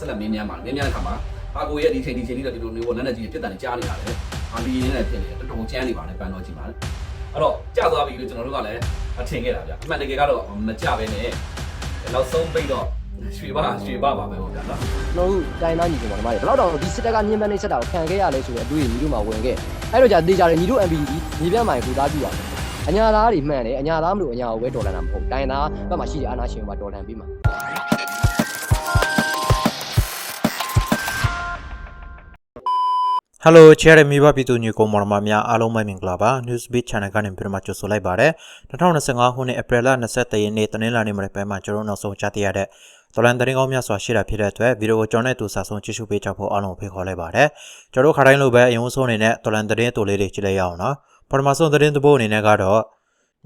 ဆက်လက်မင်းများမှာမင်းများတဲ့ခါမှာအာကိုရဲ့ဒီချိန်ဒီချိန်လေးတော့ဒီလိုမျိုးပေါ့လက်နဲ့ကြီးပြစ်တယ်ကြားနေတာလေအာဘီနေနဲ့ဖြစ်နေတော်တော်ကျန်းနေပါလေပန်တော်ကြီးပါလေအဲ့တော့ကြာသွားပြီလို့ကျွန်တော်တို့ကလည်းအထင်ခဲ့တာဗျအမှန်တကယ်ကတော့မကြပဲနဲ့နောက်ဆုံးပိတ်တော့ရွှေပါရွှေပါပါပဲပေါ့ဗျာနော်ကျွန်တော်တို့တိုင်းသားညီကောင်မတွေဘယ်တော့တော့ဒီစစ်တပ်ကညှဉ်းပန်းနေချက်တာကိုခံခဲ့ရလဲဆိုတဲ့အတွေ့အကြုံညီတို့မှာဝင်ခဲ့အဲ့တော့じゃတေးကြတယ်ညီတို့ MPD ညီပြမိုင်ကိုသားပြပါအညာသားတွေမှန်တယ်အညာသားမလို့အညာကိုပဲတော်လန်တာမဟုတ်တိုင်းသားဘက်မှာရှိတဲ့အာနာရှင်ကတော်လန်ပြီးမှာ ဟယ်လိုချဲရမိဘပြည်သူညီကောင်မောင်မများအားလုံးပဲမင်္ဂလာပါ Newsbeat Channel ကနေပြန်မှကြိုဆိုလိုက်ပါရစေ2025ခုနှစ်ဧပြီလ23ရက်နေ့တနင်္လာနေ့မှာပဲမှာကျွန်တော်နောက်ဆုံးကြားသိရတဲ့တော်လန်သတင်းကောင်းများစွာရှိတာဖြစ်တဲ့အတွက်ဗီဒီယိုကိုကျွန်တော်နဲ့တူစာဆုံးကြည့်ရှုပေးကြဖို့အားလုံးဖိတ်ခေါ်လိုက်ပါတယ်ကျွန်တော်ခါတိုင်းလိုပဲအရင်ဆုံးအနေနဲ့တော်လန်သတင်းတူလေးတွေကြည့်လိုက်ရအောင်နော်ပထမဆုံးသတင်းသဘောအနေနဲ့ကတော့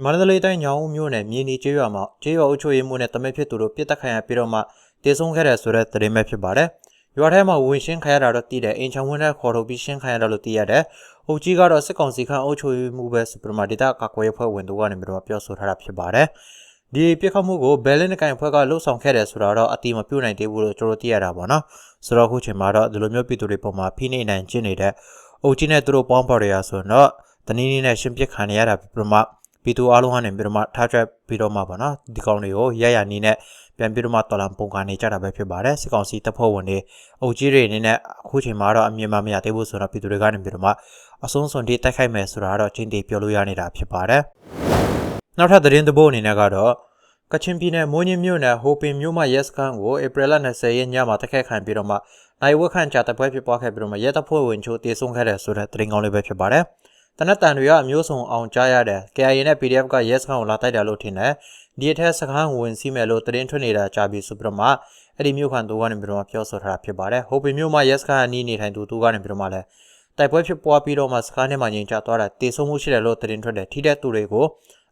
မန္တလေးတိုင်းညောင်ဦးမြို့နယ်မြေနီကျေးရွာမှာကျေးရွာအုပ်ချုပ်ရေးမှုနဲ့တမက်ဖြစ်သူတို့ပြစ်တက်ခံရပြီးတော့မှတည်ဆုံခဲ့တဲ့ဆိုတဲ့သတင်းပဲဖြစ်ပါတယ် ရွာထဲမှာဝင်ရှင်းခံရတာတော့တည်တယ်အိမ်ချောင်းဝင်းထဲခေါ်ထုတ်ပြီးရှင်းခံရတာလို့တည်ရတယ်။အုပ်ကြီးကတော့စစ်ကောင်စီခန့်အုပ်ချုပ်ရေးမှုပဲစပရမာဒေတာကာကွယ်ရေးဖွဲ့ဝင်တို့ကနေပြီးတော့ပြောဆိုထားတာဖြစ်ပါတယ်။ဒီပြစ်ခတ်မှုကိုဘယ်လင်းကိုင်ဖွဲ့ကလှုပ်ဆောင်ခဲ့တယ်ဆိုတာတော့အတိမပြုတ်နိုင်သေးဘူးလို့ကျွန်တော်သိရတာပေါ့နော်။ဆိုတော့အခုချိန်မှာတော့ဒီလိုမျိုးပြည်သူတွေပုံမှာဖိနှိပ်နိုင်ကျင့်နေတဲ့အုပ်ကြီးနဲ့သူတို့ပေါင်းပေါ်ရရဆိုတော့တနည်းနည်းနဲ့ရှင်းပစ်ခံရတာပြမ ပြည်သူအလုံးကနေပြီးတော့မှထားချက်ပြီးတော့မှပေါ့နော်ဒီကောင်တွေကိုရရနီးနဲ့ပြန်ပြီးတော့မှတော်လန်ပုံကနေကြတာပဲဖြစ်ပါတယ်စစ်ကောင်စီတပ်ဖွဲ့ဝင်တွေအုပ်ကြီးတွေအနေနဲ့အခုချိန်မှာတော့အမြင်မမရသေးဘူးဆိုတော့ပြည်သူတွေကနေပြီးတော့မှအဆုံးစွန်တိတိုက်ခိုက်မယ်ဆိုတာတော့ချင်းတီပြောလို့ရနေတာဖြစ်ပါတယ်နောက်ထပ်သတင်းသဘောအနေနဲ့ကတော့ကချင်ပြည်နယ်မိုးညင်းမြို့နယ်ဟိုပင်မြို့မှာရက်စခန်းကိုဧပြီလ20ရက်ညမှာတိုက်ခိုက်ခံပြီးတော့မှနိုင်ဝက်ခန့်ကြာတပ်ပွဲဖြစ်ပွားခဲ့ပြီးတော့မှရဲတပ်ဖွဲ့ဝင်ချို့တေဆုံးခဲ့တဲ့ဆိုတဲ့သတင်းကောင်းလေးပဲဖြစ်ပါတယ် တနက်တန်တွေကအမျိုးစုံအောင်ကြားရတဲ့ KIA နဲ့ PDF ကရဲစခန်းကိုလာတိုက်တယ်လို့ထင်တယ်ဒီအထက်စခန်းကိုဝင်စီးမယ်လို့သတင်းထွက်နေတာကြားပြီးဆိုပြီးတော့မှအဲ့ဒီမြို့ခံသူကနေပြီးတော့မှပြောဆိုထားတာဖြစ်ပါတယ်ဟိုပင်မြို့မှာရဲစခန်းအနီးနေထိုင်သူသူကနေပြီးတော့မှလည်းတိုက်ပွဲဖြစ်ပွားပြီးတော့မှစခန်းထဲမှာငြိမ်ချသွားတာတေဆုံးမှုရှိတယ်လို့သတင်းထွက်တယ်ထိတဲ့သူတွေကို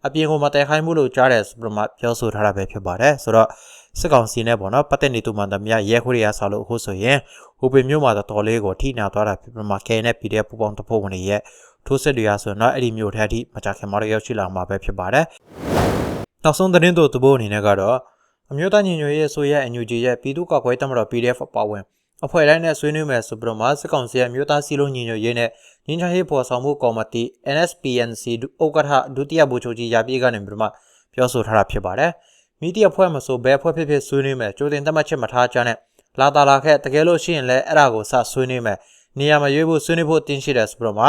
အပြင်ကိုမတိုက်ခိုင်းမှုလို့ကြားတယ်ဆိုပြီးတော့မှပြောဆိုထားတာပဲဖြစ်ပါတယ်ဆိုတော့စစ်ကောင်စီနဲ့ပေါ့နော်ပတ်သက်နေသူမှန်သမျှရဲခွေရဆောက်လို့အခုဆိုရင်ဟိုပင်မြို့မှာတော်လေးကိုထိနာသွားတာဖြစ်ပြီးမှ KN နဲ့ PDF ပူပေါင်းတဖို့ဝင်ရဲ့ ထိုးစစ်တွေရဆိုတော့အဲ့ဒီမြို့ထဲအထိမကြခင်မှာတော့ရောက်ရှိလာမှာပဲဖြစ်ပါတယ်။နောက်ဆုံးသတင်းတို့သဘောအနေနဲ့ကတော့အမျိုးသားညီညွတ်ရေးဆိုရဲအန်ယူဂျီရဲ့ပြည်သူ့ကောက်ကွယ်တမတော် PDF အပါဝင်အဖွဲ့တိုင်းနဲ့ဆွေးနွေးမယ်ဆိုပြီးတော့မှစစ်ကောင်စီရဲ့အမျိုးသားစီလုံးညီညွတ်ရေးနဲ့ညီချရေးပေါ်ဆောင်မှုကော်မတီ NSPNC ဥက္ကဋ္ဌဒုတိယဗိုလ်ချုပ်ကြီးရာပြေးကနေပြီးတော့မှပြောဆိုထားတာဖြစ်ပါတယ်။မိတိအဖွဲ့မဆိုဘဲအဖွဲ့ဖြစ်ဖြစ်ဆွေးနွေးမယ်ကြိုတင်သတ်မှတ်ချက်မထားကြနဲ့လာတာလာခဲ့တကယ်လို့ရှိရင်လည်းအဲ့ဒါကိုစဆွေးနွေးမယ်နေရာမရွေးဖို့ဆွေးနွေးဖို့တင်းရှိတယ်ဆိုပြီးတော့မှ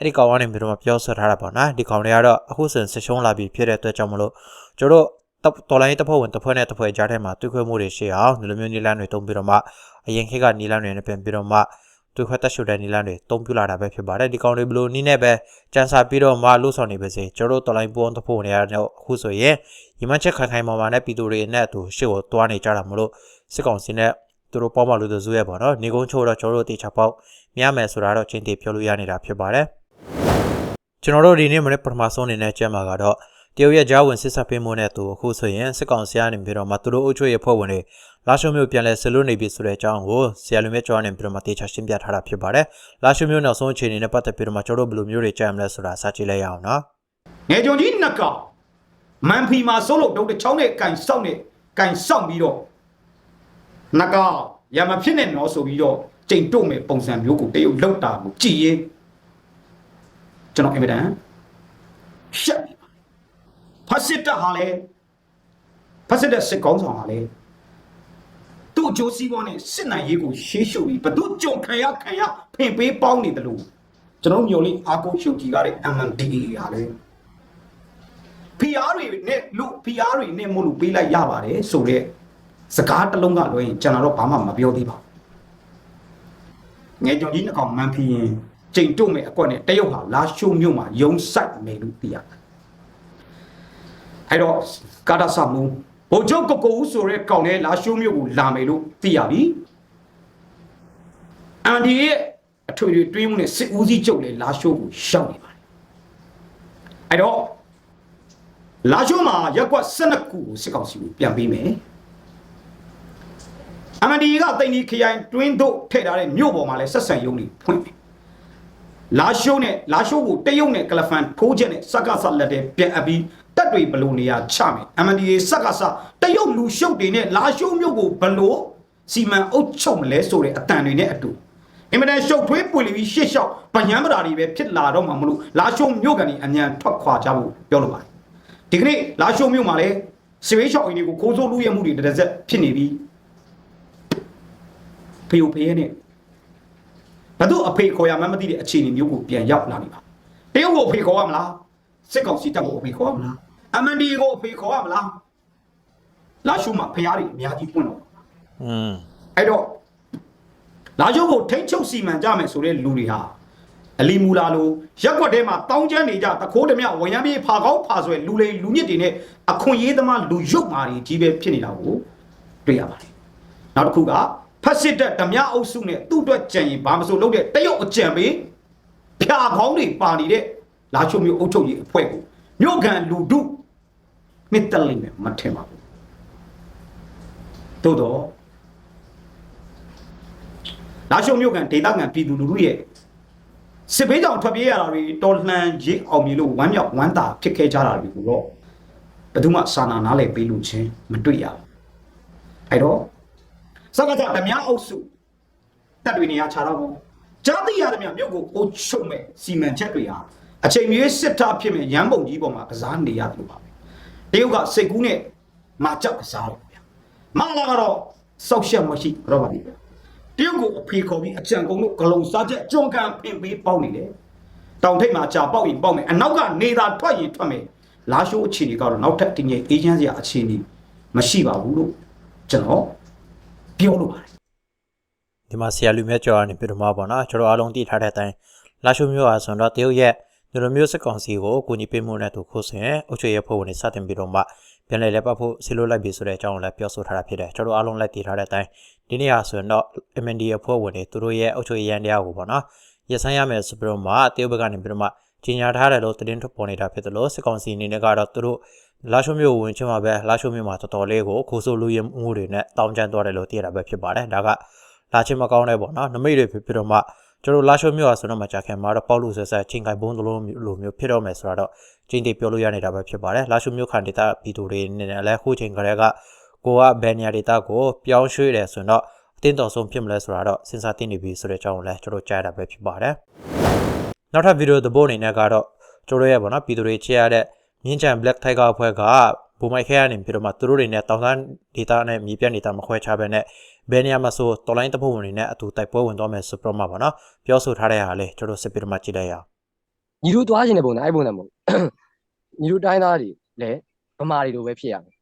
အဲ့ဒီကောင်ကနေပြီးတော့ပြောဆိုထားတာပေါ့နော်ဒီကောင်တွေကတော့အခုစင်ဆက်ရှုံးလာပြီဖြစ်တဲ့အတွက်ကြောင့်မလို့ကျတို့တော်လိုင်းတပ်ဖွဲ့ဝင်တစ်ဖွဲ့နဲ့တစ်ဖွဲ့ကြားထဲမှာတွေ့ခွဲမှုတွေရှိအောင်ဒီလိုမျိုးနီလန်းတွေတုံးပြီးတော့မှအရင်ခေတ်ကနီလန်းတွေနဲ့ပြန်ပြီးတော့မှတွေ့ခွဲတက်ရှုတဲ့နီလန်းတွေတုံးပြလာတာပဲဖြစ်ပါတယ်ဒီကောင်တွေဘလို့နီးနဲ့ပဲကြံစာပြီးတော့မှလှုပ်ဆောင်နေပါစေကျတို့တော်လိုင်းပူအောင်တစ်ဖွဲ့ဝင်တွေကတော့အခုဆိုရင်ညီမချက်ခိုင်ခိုင်မာမာနဲ့ပြည်သူတွေနဲ့အတူရှေ့ကိုတွားနေကြတာမလို့စစ်ကောင်စီနဲ့သူတို့ပေါင်းမလို့သူစုရဲပေါ့နော်နေကုန်းချိုးတော့ကျတို့တေချာပေါက်မြမယ်ဆိုတာတော့ချင်းတေပြောလို့ရနေတာဖြစ်ပါတယ် ကျွန်တော်တို့ဒီနေ့မနေ့ပထမဆုံးအနေနဲ့ကြက်မှာကတော့တရုတ်ရဲ့ဂျာဝင်စစ်ဆက်ပေးမှုနဲ့သူအခုဆိုရင်စစ်ကောင်စီကနေပြီးတော့မှသူတို့အုပ်ချုပ်ရေးဖွဲ့ဝင်တွေလာရှုံမျိုးပြန်လဲဆလွတ်နေပြီဆိုတဲ့အကြောင်းကိုဆရာလူမြတ်ကျော်နေပြီးတော့မှတေချာရှင်းပြထားတာဖြစ်ပါတယ်လာရှုံမျိုးနောက်ဆုံးအခြေအနေနဲ့ပတ်သက်ပြီးတော့မှကျွန်တော်တို့ဘယ်လိုမျိုးတွေကြံမလဲဆိုတာစကြည့်လိုက်ရအောင်နော်ငယ်ကြုံကြီးနှစ်ကောင်မန်ဖီမှာစိုးလို့တုံးတဲ့ချောင်းနဲ့ကန်ဆောက်နဲ့ကန်ဆောက်ပြီးတော့နှစ်ကောင်ရမဖြစ်နဲ့နော်ဆိုပြီးတော့ကြိမ်တို့မဲ့ပုံစံမျိုးကိုတရုတ်လောက်တာကိုကြည်ရင် ကျွန်တော်အင်မတန်ရှက်နေပါဖတ်စစ်တပ်ဟာလေဖတ်စစ်တပ်စစ်ကောင်းဆောင်ဟာလေသူ့အကျိုးစီးပွားနဲ့စစ်နိုင်ရေးကိုရှေးရှုပ်ပြီးဘသူကြုံခံရခံရဖင်ပေးပေါင်းနေတယ်လို့ကျွန်တော်မျိုးလေးအာကိုရှုပ်ကြီးကတဲ့ MNDA ဟာလေ PR တွေနဲ့လူ PR တွေနဲ့မို့လို့ပေးလိုက်ရပါတယ်ဆိုတော့စကားတစ်လုံးကလွှဲရင်ကျွန်တော်တော့ဘာမှမပြောသေးပါဘူးငယ်ကြောင်ကြီးနှကောင်မန်ဖီရင် ကျိန်တို့မဲ့အကွက်နဲ့တရုတ်ဟာလာရှုံမြို့မှာယုံဆိုင်မယ်လို့သိရတယ်အဲ့တော့ကာတာဆာမူဘိုလ်ချုပ်ကိုကိုဦးဆိုတဲ့ကောင်လေးလာရှုံမြို့ကိုလာမယ်လို့သိရပြီအန်ဒီရဲ့အထွေထွေတွင်းမှုနဲ့စစ်ဦးစီးချုပ်လည်းလာရှုံကိုရှောက်နေပါတယ်အဲ့တော့လာရှုံးမှာရက်ကွက်12ခုကိုစစ်ကောင်စီကိုပြန်ပေးမယ်အမဒီကတိန်ဒီခရိုင်တွင်းတို့ထည့်ထားတဲ့မြို့ပေါ်မှာလည်းဆက်ဆံရုံးတွေဖွင့်မယ် လာရှုံးနဲ့လာရှုံးကိုတရုတ်နဲ့ကလဖန်ထိုးချက်နဲ့စက္ကဆလက်တဲ့ပြန်အပ်ပြီးတက်တွေဘလို့နေရာချမယ်အမဒီစက္ကဆတရုတ်လူရှုပ်တွေနဲ့လာရှုံးမြို့ကိုဘလို့စီမံအုပ်ချုပ်မလဲဆိုတဲ့အတန်တွေနဲ့အတူအင်မတန်ရှုပ်ထွေးပွေလီပြီးရှေ့လျှောက်ဗယံပဓာတွေပဲဖြစ်လာတော့မှမလို့လာရှုံမြို့ကန်ဒီအမြန်ထွက်ခွာကြဖို့ပြောလိုပါတယ်ဒီကနေ့လာရှုံမြို့မှာလည်းစဝေးချောက်အင်းတွေကိုခိုးဆိုးလူရဲမှုတွေတစ်စက်ဖြစ်နေပြီးဖေယိုဖေးနဲ့ ဘသူအဖေခေါ်ရမှန်းမသိတဲ့အခြေအနေမျိုးကိုပြန်ရောက်လာနေပါတရုတ်ကိုအဖေခေါ်ရမလားစစ်ကောင်စီတပ်ကိုအဖေခေါ်ရမလားအမန်ဒီကိုအဖေခေါ်ရမလားလာရှုမှာဖရားတွေအများကြီးပွင့်တော့อืมအဲ့တော့လာကျုပ်ကိုထိတ်ချုပ်စီမံကြမယ်ဆိုတဲ့လူတွေဟာအလီမူလာလိုရက်ွက်ထဲမှာတောင်းကျမ်းနေကြတခိုးဓမြဝရမ်းပြေးဖာကောင်းဖာဆွဲလူလိမ်လူညစ်တွေနဲ့အခွင့်အရေးသမားလူရုပ်မာတွေကြီးပဲဖြစ်နေတာကိုတွေ့ရပါတယ်နောက်တစ်ခုက ဖက်စစ်တပ်ဓမြအုပ်စုနဲ့သူ့အတွက်ကြံရင်ဘာမဆိုလုပ်တဲ့တရုတ်အကြံပေးဖျာကောင်းတွေပါနေတဲ့လာချုံမျိုးအုပ်ချုပ်ရေးအဖွဲ့ကိုမြို့ကန်လူဒုနှစ်တက်လိမ့်မယ်မထင်ပါဘူးသို့တော့လာရှုံမြို့ကန်ဒေသခံပြည်သူလူထုရဲ့စစ်ဘေးကြောင့်ထွက်ပြေးရတာတွေတော်လှန်ရေးအောင်ပြီလို့ဝမ်းမြောက်ဝမ်းသာဖြစ်ခဲ့ကြတာတွေကိုတော့ဘယ်သူမှစာနာနားလည်ပေးလို့ချင်းမတွေ့ရဘူး။အဲ့တော့ စကားကြဓမြအုပ်စုတက်တွေနေရာခြားတော့ဘူး။ကြားသိရသမျှမြို့ကိုအုပ်ချုပ်မဲ့စီမံချက်တွေဟာအချိန်မီစစ်သားဖြစ်မဲ့ရန်ပုံကြီးပေါ်မှာကစားနေရတယ်လို့ပါပဲ။တရုတ်ကစိတ်ကူးနဲ့မာကြောက်ကစားတယ်ဗျာ။မလာကတော့စောက်ရှက်မရှိတော့ပါဘူးဗျာ။တရုတ်ကိုအဖေခေါ်ပြီးအကြံကုန်လို့ဂလုံစားချက်ကြွန်ကန်ပင်ပေးပေါက်နေတယ်။တောင်ထိပ်မှာကြာပေါက်ရင်ပေါက်မယ်အနောက်ကနေသာထွက်ရင်ထွက်မယ်။လာရှိုးအခြေအနေကတော့နောက်ထပ်တငယ်အေဂျင့်စီအအခြေအနေမရှိပါဘူးလို့ကျွန်တော် ပြောလိုပါတယ်ဒီမှာဆရာလူမြတ်ကျော်ကနေပြတော့မှာပေါ့နော်ကျွန်တော်အားလုံးသိထားတဲ့အတိုင်းလာရှုမျိုးအားဆိုတော့တရုတ်ရဲ့ဒီလိုမျိုးစစ်ကောင်စီကိုအကူအညီပေးမှုနဲ့သူခိုးဆင်အုတ်ချွေရဖို့ဝင်စတင်ပြီးတော့မှပြန်လည်လက်ပတ်ဖို့ဆီလိုလိုက်ပြီဆိုတဲ့အကြောင်းကိုလည်းပြောဆိုထားတာဖြစ်တယ်ကျွန်တော်အားလုံးလည်းသိထားတဲ့အတိုင်းဒီနေ့ဟာဆိုရင်တော့ MND အဖွဲ့ဝင်တွေသူတို့ရဲ့အုတ်ချွေရန်တရားကိုပေါ့နော်ရဆိုင်ရမယ်ဆိုပြီးတော့မှတရုတ်ဘက်ကနေပြီးတော့မှကြီးညာထားတယ်လို့သတင်းထုတ်ပေါ်နေတာဖြစ်တယ်လို့စစ်ကောင်စီအနေနဲ့ကတော့သူတို့ လာရှုမျိုးဝင်ချင်မှာပဲလာရှုမျိုးမှာတော်တော်လေးကိုခိုးဆိုလူရမှုတွေနဲ့တောင်းကျမ်းသွားတယ်လို့သိရတာပဲဖြစ်ပါတယ်ဒါကလာချင်းမကောင်းတဲ့ပေါ့နော်နမိတ်တွေဖြစ်ပြီးတော့မှကျွန်တော်လာရှုံမျိုးอ่ะဆိုတော့မှကြာခင်မှာတော့ပေါက်လို့ဆက်ဆက်ချင်းကိုင်ဘုံတလုံးလိုမျိုးဖြစ်တော့မယ်ဆိုတော့ချင်းတိပြောလို့ရနေတာပဲဖြစ်ပါတယ်လာရှုံမျိုးခံဒေတာဗီဒီယိုတွေနဲ့လည်းခုချိန်ကလေးကကိုကဘယ်နေရာဒေတာကိုပြောင်းရွှေ့တယ်ဆိုတော့အတင်းတော်ဆုံးဖြစ်မလဲဆိုတာတော့စဉ်းစားသိနေပြီဆိုတဲ့အကြောင်းကိုလည်းကျွန်တော်ကြားရတာပဲဖြစ်ပါတယ်နောက်ထပ်ဗီဒီယိုသဘောအနေနဲ့ကတော့ကျွန်တော်ရဲ့ပေါ့နော်ဗီဒီယိုတွေချရတဲ့ မြင်းချန် Black Tiger အဖွဲ့ကဘူမိုက်ခဲရနေပြီးတော့မှသူတို့တွေနဲ့တောင်တန်းဒေတာနဲ့မြေပြတ်နေတာမခွဲခြားဘဲနဲ့ဘယ်နေရာမှာဆိုတော်လိုင်းတဖို့ဝင်နေနဲ့အတူတိုက်ပွဲဝင်သွားမယ်ဆိုပြတော့မှာပါနော်ပြောဆိုထားတဲ့ဟာလေးကျွန်တော်စစ်ပြီးတော့မှကြည့်လိုက်ရအောင်ညီတို့သွားခြင်းတဲ့ပုံနဲ့အဲ့ပုံနဲ့မဟုတ်ညီတို့တိုင်းသားတွေလည်းဗမာတွေလိုပဲဖြစ်ရမယ်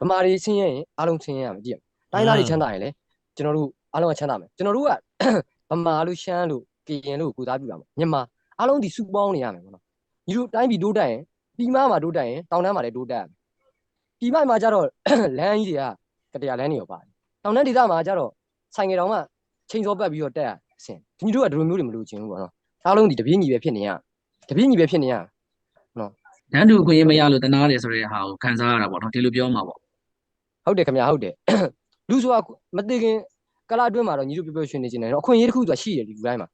ဗမာတွေချင်းရင်အားလုံးချင်းရမယ်ကြည့်ရတိုင်းသားတွေချမ်းသာရင်လည်းကျွန်တော်တို့အားလုံးကချမ်းသာမယ်ကျွန်တော်တို့ကဗမာလို့ရှမ်းလို့ကရင်လို့ကိုသားပြပါမယ်မြန်မာအားလုံးဒီစုပေါင်းနေရမယ်ပေါ့နော်ညီတို့တိုင်းပြည်တိုးတက်ရင် ပြည်မမှာတိုးတက်ရင်တောင်တန်းမှာလည်းတိုးတက်ရမယ်ပြည်မမှာကျတော့လမ်းကြီးတွေကတရားလမ်းတွေရောပါတယ်တောင်တန်းဒေသမှာကျတော့ဆိုင်ငယ်တောင်မှချိန်စောပတ်ပြီးတော့တက်ရအဆင်ညီတို့ကဒီလိုမျိုးတွေမလုပ်ချင်ဘူးပေါ့နော်အားလုံးဒီတပြင်းညီပဲဖြစ်နေရတပြင်းညီပဲဖြစ်နေရတန်းတူအခွင့်အရေးမရလို့တနာတယ်ဆိုတဲ့ဟာကိုခံစားရတာပေါ့နော်ဒီလိုပြောမှာပေါ့ဟုတ်တယ်ခင်ဗျာဟုတ်တယ်လူဆိုတာမသိခင်ကလာအတွင်းမှာတော့ညီတို့ပြောပြောရွှင်နေခြင်းတယ်တော့အခွင့်အရေးတစ်ခုဆိုတာရှိတယ်ဒီလူတိုင်းမှာ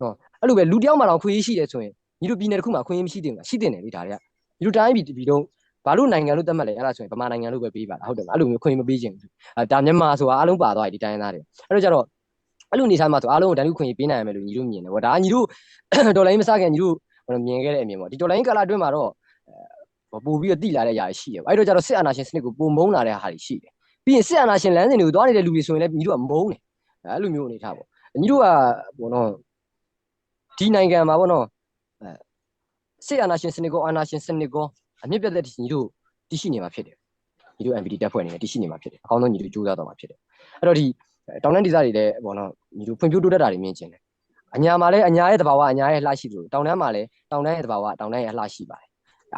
နော်အဲ့လိုပဲလူတစ်ယောက်မှာတော့အခွင့်အရေးရှိတယ်ဆိုရင်ညီတို့ပြည်နယ်တစ်ခုမှာအခွင့်အရေးမရှိတင်ဘူးရှိတင်တယ်လေဒါတွေက ညီတို့တိုင်းပြည်ပြည်တော့ဘာလို့နိုင်ငံလို့သတ်မှတ်လဲအဲ့ဒါဆိုရင်ဗမာနိုင်ငံလို့ပဲပေးပါလားဟုတ်တယ်မအဲ့လိုမျိုးခွင့်မပေးခြင်းဘူးအဲဒါမြန်မာဆိုတာအားလုံးပါသွားပြီဒီတိုင်းသားတွေအဲ့တော့ကျတော့အဲ့လိုနေသားမှာဆိုအားလုံးကိုတန်လူခွင့်ရေးပေးနိုင်ရမယ်လို့ညီတို့မြင်တယ်ဗောဒါညီတို့ဒေါ်လာရင်းမစခင်ညီတို့ဟိုမြင်ခဲ့တဲ့အမြင်ပေါ့ဒီဒေါ်လာရင်းကာလာအတွင်းမှာတော့အဲပို့ပြီးတော့တိလာတဲ့ຢာရှိတယ်အဲ့တော့ကျတော့စစ်အာဏာရှင်စနစ်ကိုပုံမုန်းလာတဲ့ဟာတွေရှိတယ်ပြီးရင်စစ်အာဏာရှင်လမ်းစဉ်တွေကိုသွားနေတဲ့လူတွေဆိုရင်လည်းညီတို့ကမုန်းတယ်အဲ့လိုမျိုးအနေထားပေါ့ညီတို့ကဘောနော်ဒီနိုင်ငံမှာဘောနော်အဲ စစ်အာဏာရှင်စနစ်ကောအာဏာရှင်စနစ်ကောအမြင့်ပြတ်တဲ့ညီတို့တရှိနေမှာဖြစ်တယ်ညီတို့ MPD တက်ဖွဲ့အနေနဲ့တရှိနေမှာဖြစ်တယ်အကောင်းဆုံးညီတို့ကြိုးစားတော့မှာဖြစ်တယ်အဲ့တော့ဒီတောင်တန်းဒေသတွေလည်းဘောနော်ညီတို့ဖွံ့ဖြိုးတိုးတက်တာတွေမြင်ကျင်တယ်အညာမှာလည်းအညာရဲ့တဘာဝအညာရဲ့လှရှိလို့တောင်တန်းမှာလည်းတောင်တန်းရဲ့တဘာဝတောင်တန်းရဲ့လှရှိပါတယ်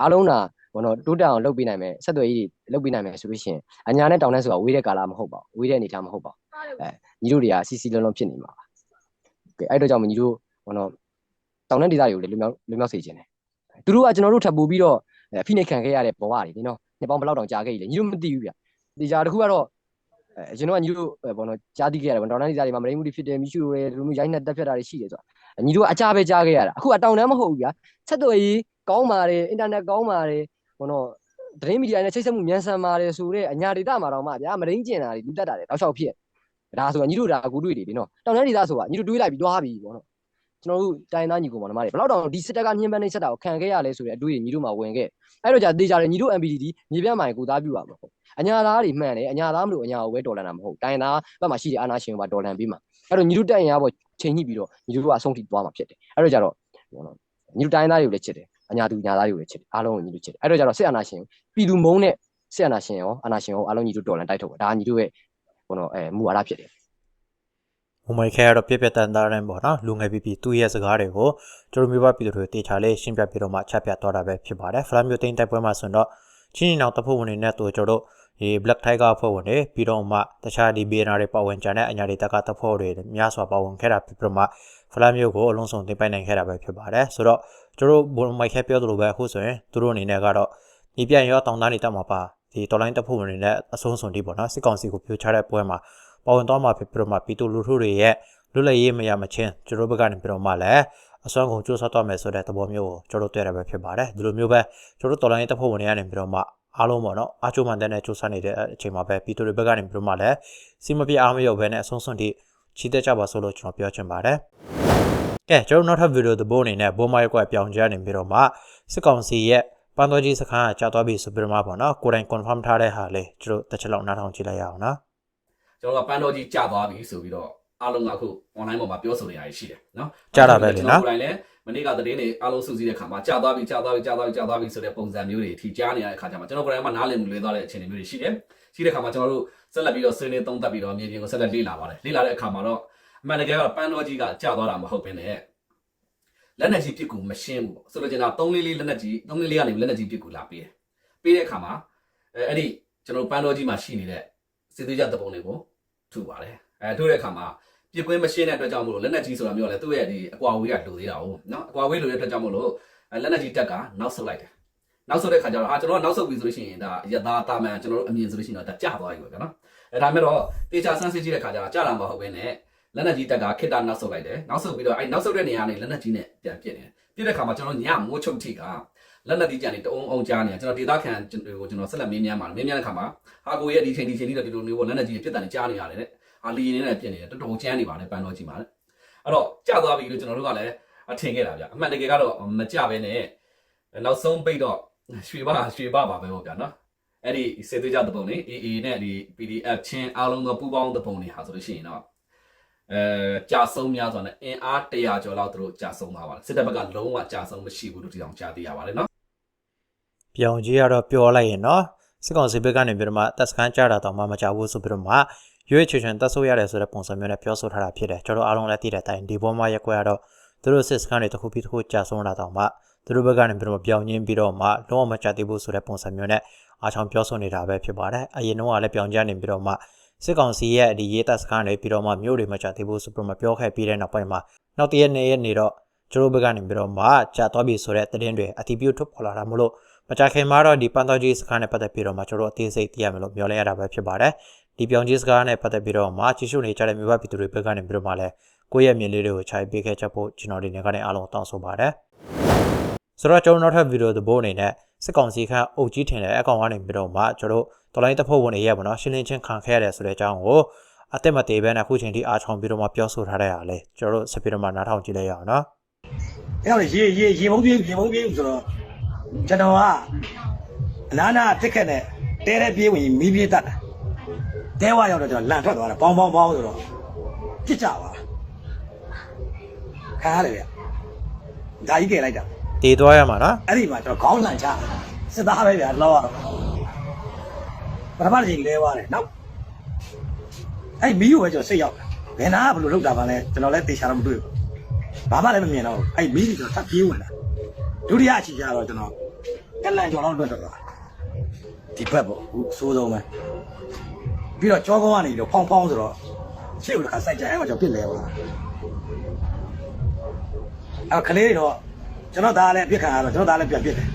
အားလုံးကဘောနော်တိုးတက်အောင်လုပ်ပေးနိုင်မယ်ဆက်သွယ်ရေးတွေလုပ်ပေးနိုင်မယ်ဆိုလို့ရှိရင်အညာနဲ့တောင်နဲ့ဆိုတာဝေးတဲ့ကာလမဟုတ်ပါဘူးဝေးတဲ့အနေထားမဟုတ်ပါဘူးအဲညီတို့တွေကစီစီလုံးလုံးဖြစ်နေမှာပါကဲအဲ့တော့ကြောင့်မညီတို့ဘောနော်တောင်နဲ့ဒေသတွေကိုလည်းလွမြောက်လွမြောက်စေခြင်းတယ် သူတို့ကကျွန်တော်တို့ထပ်ပို့ပြီးတော့အဖိနှိတ်ခံခဲ့ရတဲ့ဘဝတွေဒီနော်နှစ်ပေါင်းဘယ်လောက်တောင်ကြာခဲ့ကြီးလဲညီတို့မသိဘူးဗျဒီကြာတစ်ခုကတော့အဲကျွန်တော်ကညီတို့ဘောနော်ကြားသိခဲ့ရတယ်ဘောတောင်နဲ့ဒေသတွေမှာမရိမှုတွေဖြစ်တယ်မိရှုတွေလူမျိုးရိုင်းနဲ့တက်ဖြတ်တာတွေရှိတယ်ဆိုတာညီတို့ကအကြပဲကြားခဲ့ရတာအခုအတောင်တန်းမဟုတ်ဘူးဗျဆက်သွယ်ရေးကောင်းပါတယ်အင်တာနက်ကောင်းပါတယ်ဘောနော်သတင်းမီဒီယာနဲ့ချိတ်ဆက်မှုမြန်ဆန်ပါတယ်ဆိုတော့အညာဒေတာမှာတော့မှဗျာမရင်းကျင်တာတွေလူတက်တာတွေတောက်လျှောက်ဖြစ်ဒါဆိုရင်ညီတို့ဒါအခုတွေ့တယ်လေနော်တောင်တန်းဒေသဆိုတာညီတို့တွေးလိုက်ပြီးသွားပြီပေါ့နော် ကျွန်တော်တို့တိုင်းသားညီကိုမောင်နှမတွေဘယ်တော့တောင်ဒီစစ်တပ်ကညှဉ်းပန်းနှိပ်စက်တာကိုခံခဲ့ရလဲဆိုတဲ့အတွေ့အကြုံညီတို့မှာဝင်ခဲ့အဲ့တော့じゃတေချာတယ်ညီတို့ MPD ဒီမြေပြန့်မိုင်ကိုသားပြပါမှာပေါ့အညာသားတွေမှန်တယ်အညာသားမလို့အညာကိုပဲတော်လန်တာမဟုတ်တိုင်းသားဘက်မှာရှိတဲ့အာနာရှင်ကပါတော်လန်ပြီးမှာအဲ့တော့ညီတို့တက်ရင်ရပေါ့ချိန်ညှိပြီးတော့ညီတို့ကအဆုံးထိသွားမှာဖြစ်တယ်အဲ့တော့ကြတော့ဘောနော်ညီတို့တိုင်းသားတွေကိုလည်းချစ်တယ်အညာသူညာသားတွေကိုလည်းချစ်တယ်အားလုံးကိုညီတို့ချစ်တယ်အဲ့တော့ကြတော့စစ်အာနာရှင်ပြည်သူမုန်းတဲ့စစ်အာနာရှင်ရောအာနာရှင်ရောအားလုံးညီတို့တော်လန်တိုက်ထုတ်ပါဒါညီတို့ရဲ့ဘောနော်အဲမူဝါဒဖြစ်တယ် မမိုင်ခဲကတော့ပြက်ပြက်တန်တန်နဲ့ပေါ့နော်လူငယ်ပြီးပြီးသူ့ရဲ့စကားတွေကိုကျွန်တော်မျိုးပါပြည်သူတွေတေချာလေးရှင်းပြပြီးတော့မှချက်ပြသွားတာပဲဖြစ်ပါတယ်ဖလာမျိုးတိန်တိုက်ပွဲမှာဆိုတော့ချင်းနီနောင်တပ်ဖွဲ့ဝင်တွေနဲ့တူကျွန်တော်တို့ဒီ Black Tiger ဖွဲ့ဝင်တွေပြီးတော့မှတခြားဒီ BNR တွေပါဝင်ကြတဲ့အညာတွေတက်ကတပ်ဖွဲ့တွေများစွာပါဝင်ခဲ့တာဖြစ်ပြီးတော့မှဖလာမျိုးကိုအလုံးစုံတင်ပိုင်နိုင်ခဲ့တာပဲဖြစ်ပါတယ်ဆိုတော့ကျွန်တော်တို့မိုင်ခဲပြောသလိုပဲအခုဆိုရင်သူတို့အနေနဲ့ကတော့ဒီပြန်ရောတောင်တန်းတွေတက်မှာပါဒီတော်လိုင်းတပ်ဖွဲ့ဝင်တွေနဲ့အဆုံးစုံဒီပေါ့နော်စစ်ကောင်စီကိုပြိုချတဲ့ပွဲမှာ ပါဝင်သွားမှာဖြစ်ပြီးတော့မှပြည်သူလူထုတွေရဲ့လွတ်လပ်ရေးမရမချင်းကျွန်တော်ဘက်ကနေပြီးတော့မှလည်းအစွမ်းကုန်စူးစမ်းတော့မယ်ဆိုတဲ့သဘောမျိုးကိုကျွန်တော်တွေ့ရပဲဖြစ်ပါတယ်ဒီလိုမျိုးပဲကျွန်တော်တော်လိုင်းတပ်ဖွဲ့ဝင်တွေကနေပြီးတော့မှအားလုံးပေါ့နော်အားချိုးမှန်တဲ့စူးစမ်းနေတဲ့အချိန်မှာပဲပြည်သူတွေဘက်ကနေပြီးတော့မှလည်းစီမပြအားမရောက်ဘဲနဲ့အဆုံးစွန်ထိချီးတက်ကြပါစို့လို့ကျွန်တော်ပြောချင်ပါတယ်ကဲကျွန်တော်နောက်ထပ်ဗီဒီယိုသဘောအနေနဲ့ဘိုးမရက်ကွက်ပြောင်းကြနေပြီးတော့မှစစ်ကောင်စီရဲ့ပန်းတော်ကြီးစခန်းကကြာသွားပြီဆိုပြီးတော့မှပေါ့နော်ကိုယ်တိုင် confirm ထားတဲ့ဟာလေးကျွန်တော်တစ်ချက်လောက်နားထောင်ကြည့်လိုက်ရအောင်နော် ကျွန်တော်ကပန်းတော်ကြီးကြာသွားပြီဆိုပြီးတော့အားလုံးကအခု online ပေါ်မှာပြောဆိုနေရရှိတယ်နော်ကြာတာပဲလေနော်ကျွန်တော်ကိုယ်တိုင်လည်းမနေ့ကသတင်းတွေအားလုံးစုစည်းတဲ့ခါမှာကြာသွားပြီကြာသွားပြီကြာသွားပြီကြာသွားပြီဆိုတဲ့ပုံစံမျိုးတွေအထိကြားနေရတဲ့ခါကျမှကျွန်တော်ကိုယ်တိုင်မှနားလည်မှုလွဲသွားတဲ့အခြေအနေမျိုးတွေရှိတယ်ရှိတဲ့ခါမှာကျွန်တော်တို့ဆက်လက်ပြီးတော့ဆွေးနွေးသုံးသပ်ပြီးတော့မြေပြင်ကိုဆက်လက်လေ့လာပါတယ်လေ့လာတဲ့အခါမှာတော့အမှန်တကယ်တော့ပန်းတော်ကြီးကကြာသွားတာမဟုတ်ဘဲနဲ့လက်နက်ကြီးပစ်ကူမရှင်းဘူးပေါ့ဆိုလိုချင်တာ3လေးလေးလက်နက်ကြီး3လေးလေးကနေလက်နက်ကြီးပစ်ကူလာပေးတယ်ပေးတဲ့အခါမှာအဲအဲ့ဒီကျွန်တော်တို့ပန်းတော်ကြီးမှာရှိနေတဲ့စစ်သွေးကြတပ်ပုံတွေကို ထုပါတယ်အဲထုတဲ့အခါမှာပြစ်ကွင်းမရှင်းတဲ့အတွက်ကြောင့်မို့လို့လက်နက်ကြီးဆိုတာမျိုးကလည်းသူ့ရဲ့ဒီအကွာဝေးကလိုသေးတာဟုတ်နော်အကွာဝေးလိုတဲ့အတွက်ကြောင့်မို့လို့အဲလက်နက်ကြီးတက်ကနောက်ဆုတ်လိုက်တယ်နောက်ဆုတ်တဲ့ခါကျတော့ဟာကျွန်တော်ကနောက်ဆုတ်ပြီဆိုလို့ရှိရင်ဒါရသားတာမန်ကျွန်တော်တို့အမြင်ဆိုလို့ရှိရင်တော့ဒါကျသွားပြီပဲကွာနော်အဲဒါမဲ့တော့တေချာဆန်းစစ်ကြည့်တဲ့ခါကျတော့ကျလာမှာဟုတ်ပဲနဲ့လက်နက်ကြီးတက်ကခိတ္တနောက်ဆုတ်လိုက်တယ်နောက်ဆုတ်ပြီးတော့အဲနောက်ဆုတ်တဲ့နေရာကနေလက်နက်ကြီးနဲ့ပြန်ပြစ်တယ်ပြစ်တဲ့ခါမှာကျွန်တော်ညမိုးချုပ်ထိက လက်နက်ကြီးကြံနေတအုံအုံကြားနေကျွန်တော်ဒေတာခံကိုကျွန်တော်ဆက်လက်မင်းမြန်းပါတယ်မင်းမြန်းတဲ့ခါမှာဟာကိုရဲ့ဒီချိန်ဒီချိန်လေးတော့ဒီလိုမျိုးပေါ့လက်နက်ကြီးပြစ်တယ်ကြားနေရတယ်တဲ့အာလီနေနဲ့ပြင်နေတယ်တော်တော်ကျန်းနေပါလေပန်တော်ကြီးမှာလေအဲ့တော့ကြာသွားပြီလို့ကျွန်တော်တို့ကလည်းအထင်ခဲ့တာဗျအမှန်တကယ်ကတော့မကြပဲနဲ့နောက်ဆုံးပိတ်တော့ရွှေပါရွှေပါပါပဲပေါ့ဗျာနော်အဲ့ဒီစေသွေးကြတဲ့ပုံနေ AA နဲ့ဒီ PDF ချင်းအားလုံးသောပူပေါင်းတဲ့ပုံတွေဟာဆိုလို့ရှိရင်တော့အဲကြာဆုံးများစွာနဲ့အင်အား100ကျော်လောက်သူတို့ကြာဆုံးသွားပါတယ်စစ်တပ်ဘက်ကလုံးဝကြာဆုံးမရှိဘူးလို့ဒီအောင်ကြားသိရပါတယ်နော် ပြောင်ကြီးကတော့ပြောလိုက်ရင်နော်စစ်ကောင်စီဘက်ကနေပြီးတော့မှတက်စကန်ကြတာတော့မှမကြဘူးဆိုပြီးတော့မှရွေးချွေချွန်တက်ဆိုးရတယ်ဆိုတဲ့ပုံစံမျိုးနဲ့ပြောဆိုထားတာဖြစ်တယ်ကျွန်တော်အားလုံးလည်းသိတဲ့အတိုင်းဒီပေါ်မှာရက်ွက်ကတော့သူတို့စစ်စကန်တွေတစ်ခုပြီးတစ်ခုကြာဆုံးလာတော့မှသူတို့ဘက်ကနေပြီးတော့ပြောင်းရင်းပြီးတော့မှလုံးဝမကြသေးဘူးဆိုတဲ့ပုံစံမျိုးနဲ့အားချောင်ပြောဆိုနေတာပဲဖြစ်ပါတယ်အရင်တော့ကလည်းပြောင်းကြနေပြီးတော့မှစစ်ကောင်စီရဲ့ဒီရေးတက်စကန်တွေပြီးတော့မှမြို့တွေမကြသေးဘူးဆိုပြီးတော့မှပြောခဲ့ပြီးတဲ့နောက်ပိုင်းမှာနောက်တရက်နေ့ရက်နေတော့ကျွန်တော်ဘက်ကနေပြီးတော့မှကြာသွားပြီဆိုတဲ့သတင်းတွေအတီးပြုတ်ထုတ်ပေါ်လာတာမလို့ မကြခင်မှာတော့ဒီပန်တော်ကြီးစကားနဲ့ပတ်သက်ပြီးတော့မှကျွန်တော်တို့အသေးစိတ်သိရမယ်လို့မျှော်လင့်ရတာပဲဖြစ်ပါတယ်ဒီပြောင်ကြီးစကားနဲ့ပတ်သက်ပြီးတော့မှချီရှုနေကြတဲ့မြို့ဘပြည်သူတွေဘက်ကနေပြီးတော့မှလည်းကိုယ့်ရဲ့မြင်လေးတွေကိုခြိုက်ပေးခဲ့ချက်ဖို့ကျွန်တော်ဒီနေ့ကနေအားလုံးတောင်းဆိုပါတယ်ဆိုတော့ကျွန်တော်နောက်ထပ်ဗီဒီယိုသဘောအနေနဲ့စစ်ကောင်စီခန့်အုပ်ကြီးထင်တဲ့အကောင်ကနေပြီးတော့မှကျွန်တော်တို့တော်လိုင်းတပ်ဖွဲ့ဝင်တွေရဲ့ပေါ့နော်ရှင်းလင်းချင်းခံခဲ့ရတယ်ဆိုတဲ့အကြောင်းကိုအသက်မသေးဘဲနဲ့အခုချိန်ထိအားချောင်ပြီးတော့မှပြောဆိုထားတဲ့ဟာလေကျွန်တော်တို့ဆက်ပြီးတော့မှနားထောင်ကြည့်လိုက်ရအောင်နော်အဲ့တော့ရေရေရေမုံပြေးရေမုံပြေးဆိုတော့ ကျွန်တော်ကအနာနာတက်ခက်နဲ့တဲတဲ့ပြေးဝင်မီးပြေးတတ်တာတဲဝရောက်တော့ကျွန်တော်လန်ထွက်သွားတာပေါင်းပေါင်းပေါင်းဆိုတော့ပြစ်ကြပါခါရတယ်ဗျဒါကြီးကဲလိုက်တာတည်သွားရမှာနော်အဲ့ဒီမှာကျွန်တော်ခေါင်းလန်ချစစ်သားပဲဗျာလောက်ရတော့ပထမတစ်ချိန်လဲသွားတယ်နောက်အဲ့မီးကိုပဲကျွန်တော်စိတ်ရောက်တာဘယ်နာကဘယ်လိုလုပ်တာပါလဲကျွန်တော်လည်းတေချာတော့မတွေ့ဘူးဘာမှလည်းမမြင်တော့ဘူးအဲ့မီးကြီးကျွန်တော်ထပ်ပြေးဝင်လာ ဒုတိယအချိန်ကျတော့ကျွန်တော်ကလန်ကျော်လောက်တွေ့တော့တာဒီဘက်ပေါ့အခုအဆိုးဆုံးပဲပြီးတော့ကြောကောင်းကနေပြီးတော့ဖောင်းဖောင်းဆိုတော့ရှေ့ကတစ်ခါစိုက်ကြအဲ့မှာကျွန်တော်ပြစ်လဲသွားအဲ့ခလေးတွေတော့ကျွန်တော်သားလည်းအပြစ်ခံရတော့ကျွန်တော်သားလည်းပြန်ပြစ်တယ်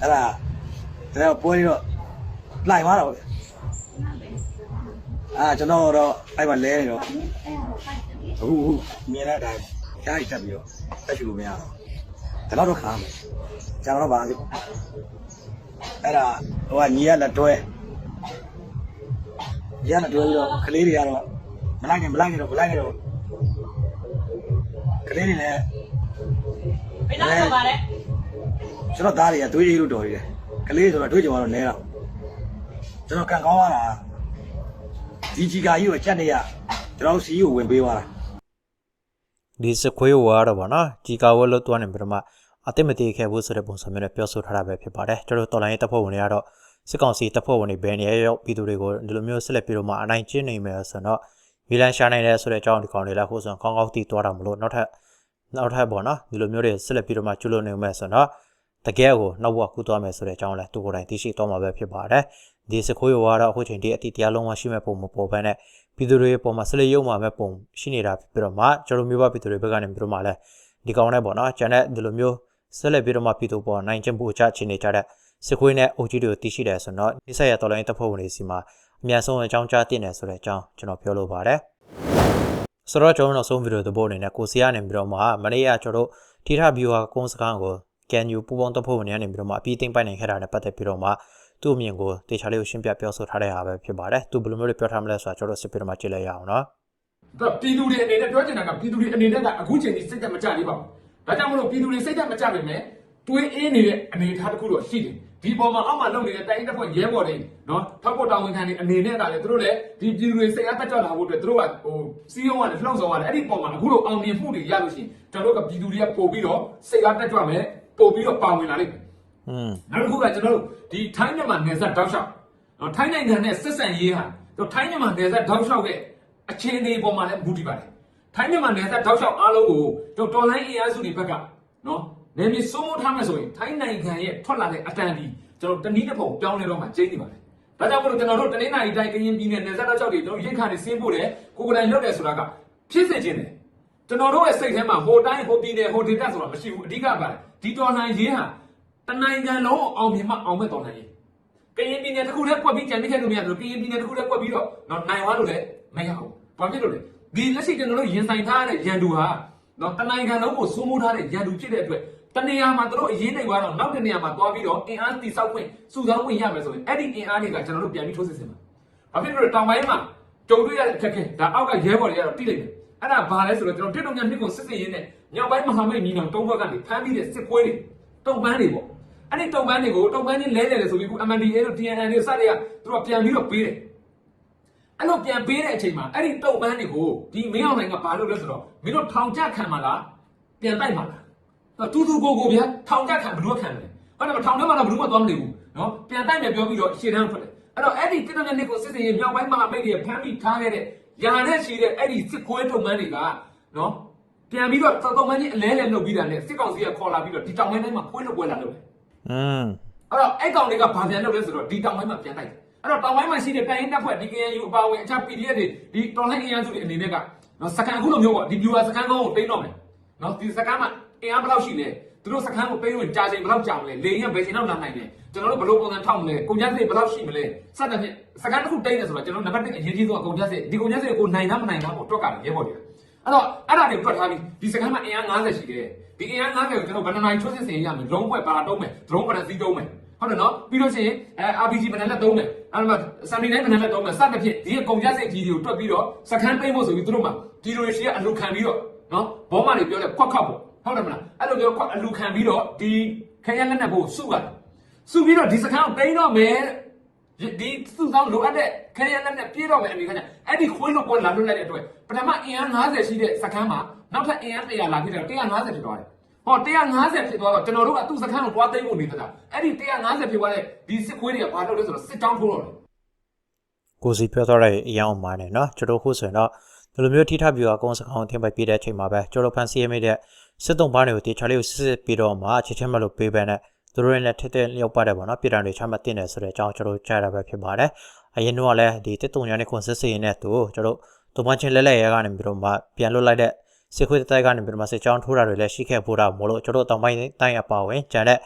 အဲ့ဒါဒါပွဲတော့လိုက်သွားတော့ဗျအာကျွန်တော်တော့အဲ့မှာလဲနေတော့အခုအခုမြင်တဲ့အတိုင်း ရှားရီတက်ပြီးတော့တက်ချူလို့မရတော့ဒါတော့ခါမယ်ကျွန်တော်တော့ဘာလဲအဲ့ဒါဟိုကညီရလက်တွဲရန်တော်ပြီးတော့ကလေးတွေကတော့မလိုက်နဲ့မလိုက်နဲ့တော့မလိုက်နဲ့တော့ကလေးတွေလည်းဘယ်လိုပါလဲကျွန်တော်သားတွေကသွေးအေးလို့တော်နေတယ်ကလေးဆိုတော့တွေးကြတော့နဲတော့ကျွန်တော်ကန်ကောင်းရတာဒီကြီးကာကြီးကိုချက်နေရကျွန်တော်စီကိုဝင်ပေးသွားတာ ဒီစခွေးဝါတော့ဗောနော်ជីကာဝဲလို့တွားနေပြီးတော့မှအတိမတိခဲ့ဘူးဆိုတဲ့ပုံစံမျိုးနဲ့ပြောဆိုထားတာပဲဖြစ်ပါတယ်ကျွန်တော်တော်လိုင်းရေးတပ်ဖွဲ့ဝင်တွေကတော့စစ်ကောင်စီတပ်ဖွဲ့ဝင်တွေဘယ်နေရာရောက်ပြည်သူတွေကိုဒီလိုမျိုးဆက်လက်ပြီးတော့မှအနိုင်ကျင့်နေမယ်ဆိုတော့ဝီလန်ရှာနိုင်တယ်ဆိုတဲ့အကြောင်းဒီကောင်တွေလည်းဟိုဆိုကောင်းကောင်းသိသွားတာမလို့နောက်ထပ်နောက်ထပ်ဗောနော်ဒီလိုမျိုးတွေဆက်လက်ပြီးတော့မှကျွလို့နေမယ်ဆိုတော့တကယ်ကိုနောက်ဘဝကူသွားမယ်ဆိုတဲ့အကြောင်းလည်းသူကိုယ်တိုင်သိရှိသွားမှာပဲဖြစ်ပါတယ်ဒီစခွေးဝါတော့အခုချိန်ဒီအတိတရားလုံးဝရှိမဲ့ပုံမပေါ်ဘဲနဲ့ ပြည်သူတွေပေါ်မှာဆက်လက်ရုံမှာမဲ့ပုံရှိနေတာဖြစ်ပြီးတော့မှကျွန်တော်မျိုးပါပြည်သူတွေဘက်ကနေပြီးတော့မှလည်းဒီကောင်နဲ့ပေါ့နော်ကျန်တဲ့ဒီလိုမျိုးဆက်လက်ပြီးတော့မှပြည်သူပေါ်နိုင်ကျင့်ဖို့ချချင်နေကြတဲ့စစ်ခွေးနဲ့အုပ်ကြီးတွေကိုသိရှိတယ်ဆိုတော့ဒီဆက်ရတော်လိုင်းတပ်ဖွဲ့ဝင်တွေစီမှာအများဆုံးအကြောင်းကြားတင်တယ်ဆိုတဲ့အကြောင်းကျွန်တော်ပြောလိုပါတယ်ဆိုတော့ကျွန်တော်နောက်ဆုံးဗီဒီယိုသဘောအနေနဲ့ကိုစီကနေပြီးတော့မှမနေ့ကကျွန်တော်တို့ထိထဘီယိုဟာကုန်းစကားကိုကန်ယူပူပေါင်းတပ်ဖွဲ့ဝင်တွေကနေပြီးတော့မှအပြီးသိမ့်ပိုင်နိုင်ခဲ့တာနဲ့ပတ်သက်ပြီးတော့မှ သူ့အမြင်ကိုတေချာလေးကိုရှင်းပြပြောဆိုထားတဲ့ဟာပဲဖြစ်ပါတယ်သူဘယ်လိုမျိုးတွေပြောထားမလဲဆိုတာကျွန်တော်တို့စစ်ပြီးတော့မှကြည့်လိုက်ရအောင်နော်ဒါပြည်သူတွေအနေနဲ့ပြောချင်တာကပြည်သူတွေအနေနဲ့ကအခုချိန်ကြီးစိတ်သက်မကြသေးပါဘူး။ဒါကြောင့်မလို့ပြည်သူတွေစိတ်သက်မကြပေမဲ့တွေးအေးနေတဲ့အနေအထားတစ်ခုတော့ရှိတယ်။ဒီပေါ်မှာအောက်မှာလုပ်နေတဲ့တိုင်းတစ်ဖွဲ့ရဲဘော်တွေနော်ထောက်ဖို့တောင်းဝန်ခံနေအနေနဲ့ကလည်းသူတို့လည်းဒီပြည်သူတွေစိတ်အားတက်ကြွလာဖို့အတွက်သူတို့ကဟိုစီးရုံးကလည်းလှုပ်ဆောင်ရတယ်အဲ့ဒီပေါ်မှာအခုလိုအောင်မြင်မှုတွေရလို့ရှိရင်ကျွန်တော်တို့ကပြည်သူတွေကပို့ပြီးတော့စိတ်အားတက်ကြွမယ်ပို့ပြီးတော့ပါဝင်လာလိမ့်မယ် อืมနောက်တစ်ခုကကျွန်တော်တို့ဒီထိုင်းမြန်မာနယ်စပ်တောက်လျှောက်နော်ထိုင်းနိုင်ငံနဲ့ဆက်ဆံရေးဟာတို့ထိုင်းမြန်မာနယ်စပ်တောက်လျှောက်ရဲ့အခြေအနေပေါ်မှာလည်းမူတည်ပါတယ်ထိုင်းမြန်မာနယ်စပ်တောက်လျှောက်အားလုံးကိုတို့တော်လိုင်းအင်အားစုတွေဘက်ကနော်နေမြေစိုးမိုးထားမယ်ဆိုရင်ထိုင်းနိုင်ငံရဲ့ထွက်လာတဲ့အတန်ဒီကျွန်တော်တနည်းတစ်ပုံပြောင်းလဲတော့မှကျင်းနေပါတယ်ဒါကြောင့်မလို့ကျွန်တော်တို့တနင်္လာရီတိုင်းကရင်ပြည်နယ်နယ်စပ်တောက်လျှောက်တွေတို့ရိတ်ခါတွေဆင်းဖို့တယ်ကိုကိုယ်တိုင်လုပ်တယ်ဆိုတာကဖြစ်စေခြင်းတယ်ကျွန်တော်တို့ရဲ့စိတ်ထဲမှာဟိုတိုင်းဟိုပြည်နယ်ဟိုဒေသဆိုတာမရှိဘူးအဓိကပါလေဒီတော်လှန်ရေးဟာ တနိုင်ငံလုံးအောင်မြင်မှအောင်မဲ့တော်လှန်ရေးကရင်ပြည်နယ်တစ်ခုတည်းကွက်ပြီးကြံနေခဲ့လို့မရဘူးကရင်ပြည်နယ်တစ်ခုတည်းကွက်ပြီးတော့တော့နိုင်သွားလို့လည်းမရဘူးဘာဖြစ်လို့လဲဒီလက်ရှိကျွန်တော်တို့ရင်ဆိုင်ထားတဲ့ရန်သူဟာတော့တနိုင်ငံလုံးကိုစိုးမိုးထားတဲ့ရန်သူဖြစ်တဲ့အတွက်တနေရာမှာတို့အရေးနေသွားတော့နောက်တနေရာမှာသွားပြီးတော့အင်အားတိဆောက်ခွင့်စုဆောင်းခွင့်ရမယ်ဆိုရင်အဲ့ဒီအင်အားတွေကကျွန်တော်တို့ပြန်ပြီးထိုးစစ်ဆင်မှာ။ဘာဖြစ်လို့လဲတောင်ပိုင်းမှာကြုံတွေ့ရတဲ့အခက်အခဲဒါအောက်ကရဲဘော်တွေကတော့တိလိုက်တယ်။အဲ့ဒါဘာလဲဆိုတော့ကျွန်တော်တစ်တုံညာနှစ်ကိုစစ်စစ်ရင်းနဲ့ညောင်ပိုင်းမဟာမိတ်ညီနောင်တုံးဘက်ကနေဖမ်းပြီးတဲ့စစ်ပွဲတွေတုံပန်းတွေပေါ့။ အဲ့ဒီတုံပန်းတွေကိုတုံပန်းချင်းလဲလဲတယ်ဆိုပြီးခု MNDA တို့ TNN တွေစတဲ့ကသူတို့ပြန်ပြီးတော့ပေးတယ်။အဲ့လိုပြန်ပေးတဲ့အချိန်မှာအဲ့ဒီတုံပန်းတွေကိုဒီမင်းအောင်နိုင်ကဘာလုပ်လဲဆိုတော့မင်းတို့ထောင်ချခံမှာလားပြန်တိုက်မှာလား။တူတူကိုကိုဗျာထောင်ချခံဘယ်လိုခံမလဲ။ဟုတ်တယ်မထောင်ထဲမှာတော့ဘယ်လိုမှသွားမနေဘူးနော်။ပြန်တိုက်မယ်ပြောပြီးတော့ရှေ့တန်းထွက်တယ်။အဲ့တော့အဲ့ဒီတစ်တော်နှစ်ကိုစစ်စင်ရေးမြောက်ပိုင်းမှာမိတ်တွေဖမ်းပြီးထားခဲ့တဲ့ရာနဲ့ရှိတဲ့အဲ့ဒီစစ်ခွေးထုံမန်းတွေကနော်ပြန်ပြီးတော့တောက်တောက်မန်းကြီးအလဲလဲလုပ်ပြီးတာနဲ့စစ်ကောင်စီကခေါ်လာပြီးတော့ဒီတောင်ပိုင်းတိုင်းမှာခွေးလွတ်ပွဲလာလုပ်တယ် อืมအဲ့တော့အဲ့ကောင်တွေကဘာပြန်လုပ်လဲဆိုတော့ဒီတောင်ပိုင်းမှာပြန်တိုက်တယ်အဲ့တော့တောင်ပိုင်းမှာရှိတဲ့တိုင်းရင်းတပ်ဖွဲ့ DKNU အပါအဝင်အခြား PDF တွေဒီတော်လှန်အင်အားစုတွေအနေနဲ့ကနော်စကန်အခုလိုမျိုးပေါ့ဒီ viewer စကန်ကောင်းကိုတိန်းတော့မယ်နော်ဒီစကန်မှာအင်အားဘယ်လောက်ရှိလဲသူတို့စကန်ကိုပေးဝင်ကြာချိန်ဘယ်လောက်ကြာမလဲလေရင်ဘယ်ချိန်လောက်လာနိုင်လဲကျွန်တော်တို့ဘယ်လိုပုံစံထောက်မလဲကုန်ကျစရိတ်ဘယ်လောက်ရှိမလဲစသဖြင့်စကန်တစ်ခုတိန်းတယ်ဆိုတော့ကျွန်တော်နံပါတ်1အရင်ကြီးဆုံးကုန်ကျစရိတ်ဒီကုန်ကျစရိတ်ကိုနိုင်သားမနိုင်သားပေါ့တွက်ကတယ်ရဲဘော်တွေက အဲ့တော့အဲ့ဒါတွေတွက်ထားပြီးဒီစကန်မှာအင်အား90ရှိတယ်ဒီအင်အား90ကိုကျွန်တော်ဘယ်နှနိုင်ချိုးစစ်စင်ရမယ်လုံးပွဲပါတုံးမယ်ဒရုန်းပရစီတုံးမယ်ဟုတ်တယ်နော်ပြီးလို့ရှိရင်အဲ RPG ဘယ်နှလက်သုံးမယ်အဲ့မှာစံနေတိုင်းဘယ်နှလက်သုံးမယ်စသဖြင့်ဒီကကုန်ကြစိတ်ကြီးတွေကိုတွက်ပြီးတော့စခန်းသိမ်းဖို့ဆိုပြီးသူတို့မှာဒီလိုရှိကအလူခံပြီးတော့နော်ဘောမတွေပြောလဲခွက်ခတ်ဖို့ဟုတ်တယ်မလားအဲ့လိုပြောခွက်အလူခံပြီးတော့ဒီခရရလက်နက်ကိုစုရတယ်စုပြီးတော့ဒီစခန်းကိုသိမ်းတော့မယ် ဒီစုဆောင်လိုအပ်တဲ့ခရီးလက်နဲ့ပြေးတော့မယ်အမေကအဲ့ဒီခွေးလိုပွဲလာလွတ်လိုက်တဲ့အတွက်ပထမအင်အား90ရှိတဲ့စကမ်းမှာနောက်ထပ်အင်အား100လာဖြစ်တယ်150ဖြစ်သွားတယ်ဟော150ဖြစ်သွားတော့ကျွန်တော်တို့ကသူ့စခန်းကိုတွားသိမ်းဖို့နေသလားအဲ့ဒီ150ဖြစ်သွားတဲ့ဒီစစ်ခွေးတွေကဘာလုပ်လဲဆိုတော့စစ်တောင်းထိုးတော့တယ်ကိုစီပြောထားတဲ့အရာအမှန်နဲ့နော်ကျွန်တော်ခုဆိုရင်တော့ဒီလိုမျိုးထိထပြီးတော့အကုန်စကောင်တင်ပိုက်ပြတဲ့အချိန်မှာပဲကျွန်တော်ဖန်စီရမိတဲ့စစ်တုံးဘားတွေကိုတေချာလေးကိုစစ်စစ်ပြီးတော့မှချက်ချင်းမလို့ပေးပန်းတဲ့ သူတို့ရဲ့လက်ထက်တဲ့လျောက်ပါတယ်ပေါ့နော်ပြည်တော်တွေချမှတ်တင်တယ်ဆိုတဲ့အကြောင်းကျွန်တော်ကြားရတာပဲဖြစ်ပါတယ်အရင်တော့လည်းဒီတစ်တုံညာနဲ့ခွန်စစ်စစ်ရင်နဲ့သူကျွန်တော်တို့မချင်းလဲလဲရဲကနေပြီးတော့မှပြန်လွတ်လိုက်တဲ့စစ်ခွေးတိုက်ကနေပြီးတော့မှစစ်ကြောင်းထိုးတာတွေလည်းရှိခဲ့ဖို့တာမို့လို့ကျွန်တော်တောင်ပိုင်းတိုင်းအပါဝင်ကျန်တဲ့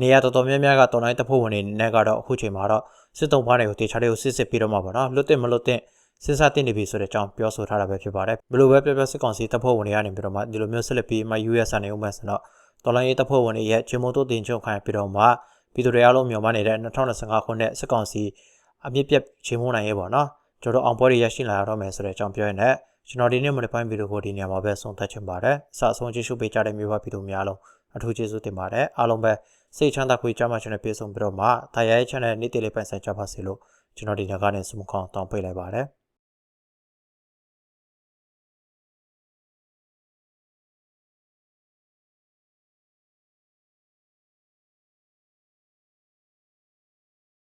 နေရာတော်တော်များများကတော်လိုင်းတပ်ဖွဲ့ဝင်တွေနဲ့ကတော့အခုချိန်မှာတော့စစ်တုံးဖားတွေကိုတေချာလေးကိုစစ်စစ်ပြီးတော့မှာပေါ့နော်လွတ်တဲ့မလွတ်တဲ့စစ်စားတင်နေပြီဆိုတဲ့အကြောင်းပြောဆိုထားတာပဲဖြစ်ပါတယ်ဘယ်လိုပဲပြောပြောစစ်ကောင်စီတပ်ဖွဲ့ဝင်တွေကနေပြီးတော့မှဒီလိုမျိုးဆက်လက်ပြီးမှ US နေဦးမယ်ဆိုတော့ တော်လိုင်းရေးတပ်ဖွဲ့ဝင်တွေရဲ့ဂျင်မိုတိုတင်ချုံခိုင်ပြီးတော့မှပြည်သူတွေအားလုံးမျှော်မှန်းနေတဲ့2025ခုနှစ်စစ်ကောင်စီအမြင့်ပြတ်ဂျင်မိုနိုင်ရေးပေါ့နော်ကျွန်တော်အောင်ပွဲတွေရရှိလာရတော့မယ်ဆိုတဲ့အကြောင်းပြောရတဲ့ကျွန်တော်ဒီနေ့မနေ့ပိုင်းဗီဒီယိုကိုဒီနေရာမှာပဲဆုံးသက်ချင်ပါတယ်အစအဆုံးကြည့်ရှုပေးကြတဲ့မျိုးပါဗီဒီယိုများလုံးအထူးကျေးဇူးတင်ပါတယ်အားလုံးပဲစိတ်ချမ်းသာခွေးကြမှာကျွန်တော်ပြေဆုံးပြီးတော့မှတာယာရဲ့ channel နေ့တည်လေးပိုင်ဆိုင်ကြပါစေလို့ကျွန်တော်ဒီနေ့ကနေဆုမကောင်းတောင်းပေးလိုက်ပါတယ်